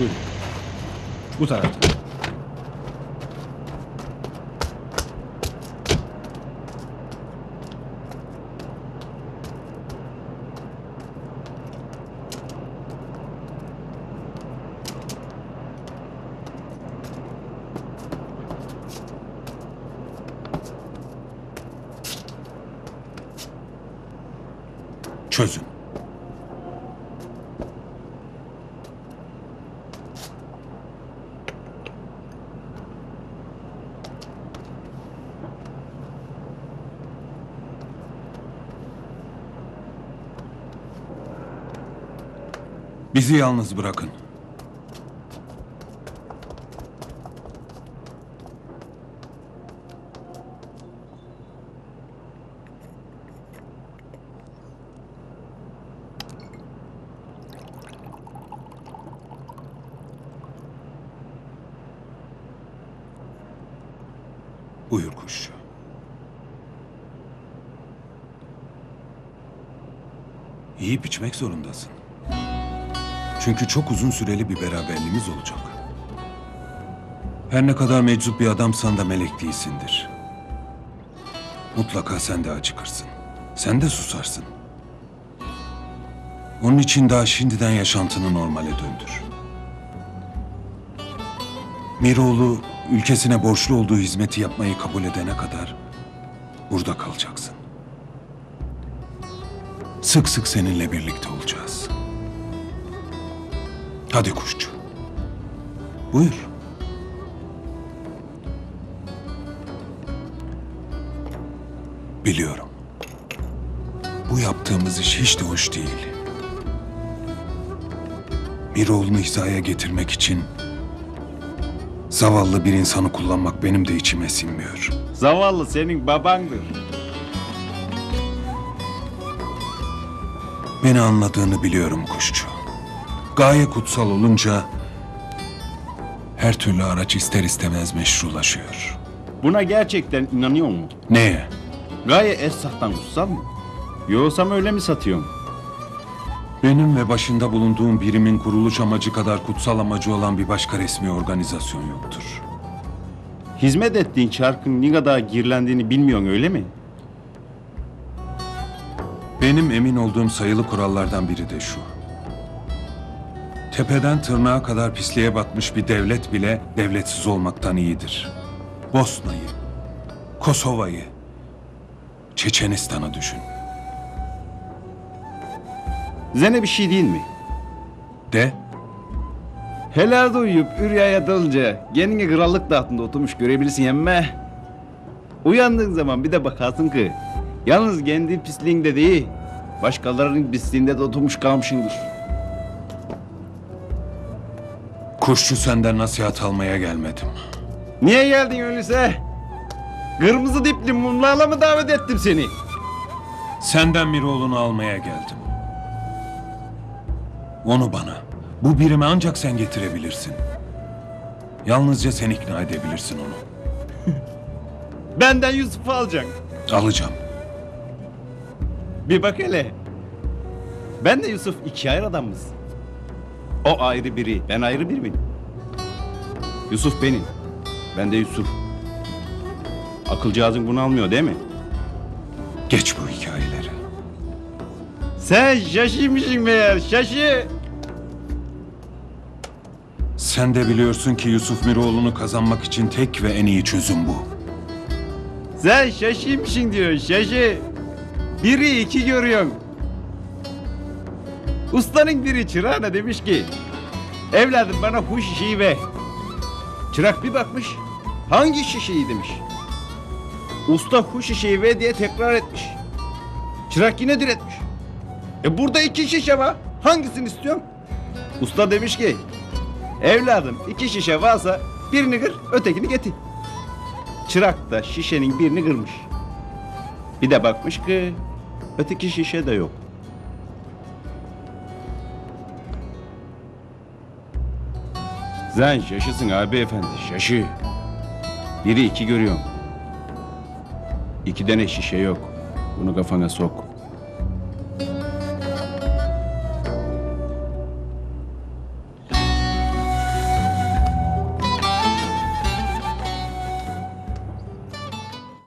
Buyurun. Bu tarafta. Çözün. Bizi yalnız bırakın. Buyur kuşçu. Yiyip içmek zorundasın. Çünkü çok uzun süreli bir beraberliğimiz olacak. Her ne kadar meczup bir adamsan da melek değilsindir. Mutlaka sen de acıkırsın. Sen de susarsın. Onun için daha şimdiden yaşantını normale döndür. Miroğlu ülkesine borçlu olduğu hizmeti yapmayı kabul edene kadar burada kalacaksın. Sık sık seninle birlikte olacağız. Hadi kuşçu. Buyur. Biliyorum. Bu yaptığımız iş hiç de hoş değil. Miroğlu'nu hizaya getirmek için zavallı bir insanı kullanmak benim de içime sinmiyor. Zavallı senin babandır. Beni anladığını biliyorum kuşçu. Gaye kutsal olunca her türlü araç ister istemez meşrulaşıyor. Buna gerçekten inanıyor musun? Neye? Gaye Esrah'tan kutsal mı? Yoksa öyle mi satıyorsun? Benim ve başında bulunduğum birimin kuruluş amacı kadar kutsal amacı olan bir başka resmi organizasyon yoktur. Hizmet ettiğin çarkın ne kadar girlendiğini bilmiyorsun öyle mi? Benim emin olduğum sayılı kurallardan biri de şu. Tepeden tırnağa kadar pisliğe batmış bir devlet bile devletsiz olmaktan iyidir. Bosna'yı, Kosova'yı, Çeçenistan'ı düşün. Zene bir şey değil mi? De, Helal uyuyup üryaya dalınca kendine krallık tahtında oturmuş görebilirsin emme. Uyandığın zaman bir de bakarsın ki yalnız kendi pisliğinde değil başkalarının pisliğinde de oturmuş kalmışındır. Kuşçu senden nasihat almaya gelmedim. Niye geldin öyleyse? Kırmızı dipli mumlarla mı davet ettim seni? Senden bir oğlunu almaya geldim. Onu bana, bu birime ancak sen getirebilirsin. Yalnızca sen ikna edebilirsin onu. Benden Yusuf'u alacaksın. Alacağım. Bir bak hele. Ben de Yusuf iki ayrı adamız. O ayrı biri, ben ayrı biri miyim? Yusuf benim. Ben de Yusuf. Akılcağızın bunu almıyor değil mi? Geç bu hikayeleri. Sen şaşıymışsın meğer, şaşı. Sen de biliyorsun ki Yusuf Miroğlu'nu kazanmak için tek ve en iyi çözüm bu. Sen şaşıymışsın diyor, şaşı. Biri iki görüyorsun. Ustanın biri çırağına demiş ki... Evladım bana bu şişeyi ver. Çırak bir bakmış. Hangi şişeyi demiş. Usta bu şişeyi ver diye tekrar etmiş. Çırak yine diretmiş. E burada iki şişe var. Hangisini istiyorsun? Usta demiş ki... Evladım iki şişe varsa birini kır ötekini getir. Çırak da şişenin birini kırmış. Bir de bakmış ki öteki şişe de yok. Sen şaşısın abi efendi şaşı. Biri iki görüyorum. İki tane şişe yok. Bunu kafana sok.